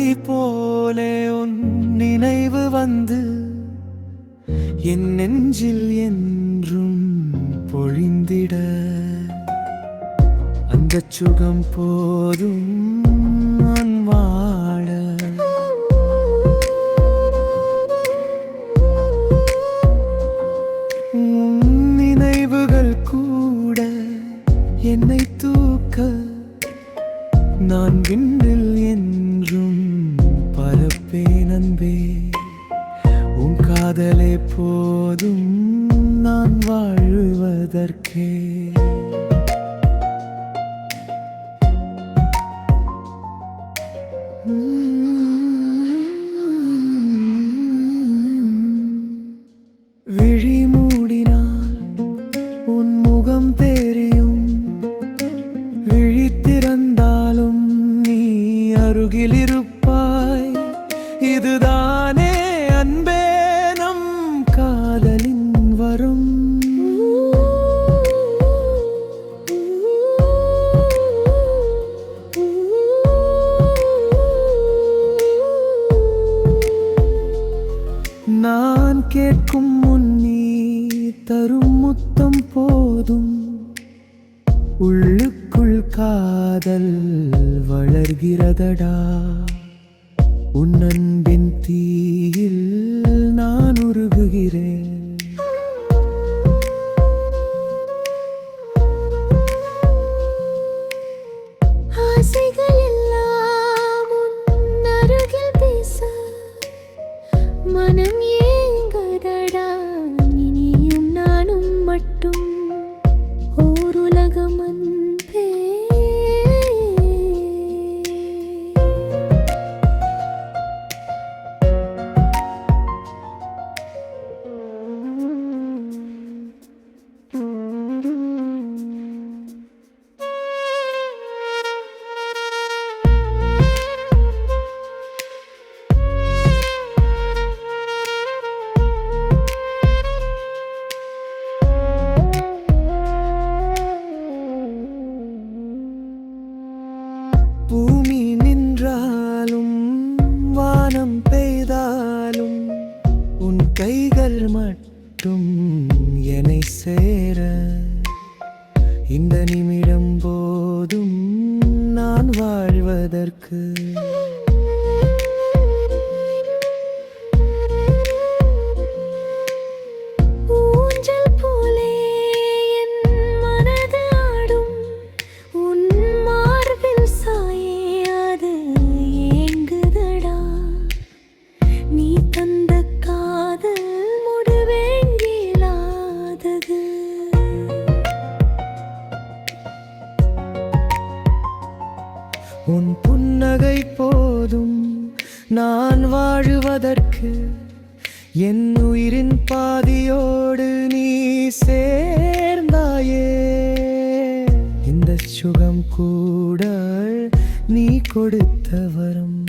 அலை போலே உன் நினைவு வந்து என் நெஞ்சில் என்றும் பொழிந்திட. அந்த சுகம் போதும் நான் வாழ. நினைவுகள் கூட என்னை தூக்க. நான் விண்ணில் பரப்பேன் அன்பே உன் காதலே போதும் நான் வாழ்வதற்கே. விழி மூடினால் உன் முகம் தெரியும். விழித்திறந்தாலும் நீ அருகில் இருப்ப காதலின் வரும். நான் கேட்கும் முன்னே தரும் முத்தம் போதும். உள்ளுக்குள் காதல் வளர்கிறதடா. மனம் ஏங்குதடா. இனியும் நானும் மட்டும். ஓருலகம் அந்த பூமி நின்றாலும் வானம் பெய்தாலும் உன் கைகள் மட்டும் என்னை சேர. இந்த நிமிடம் போதும் நான் வாழ்வதற்கு. உன் புன்னகை போதும். நான் வாழுவதற்கு என் உயிரின் பாதியோடு நீ சேர்ந்தாயே. இந்த சுகம் கூட நீ கொடுத்த வரம்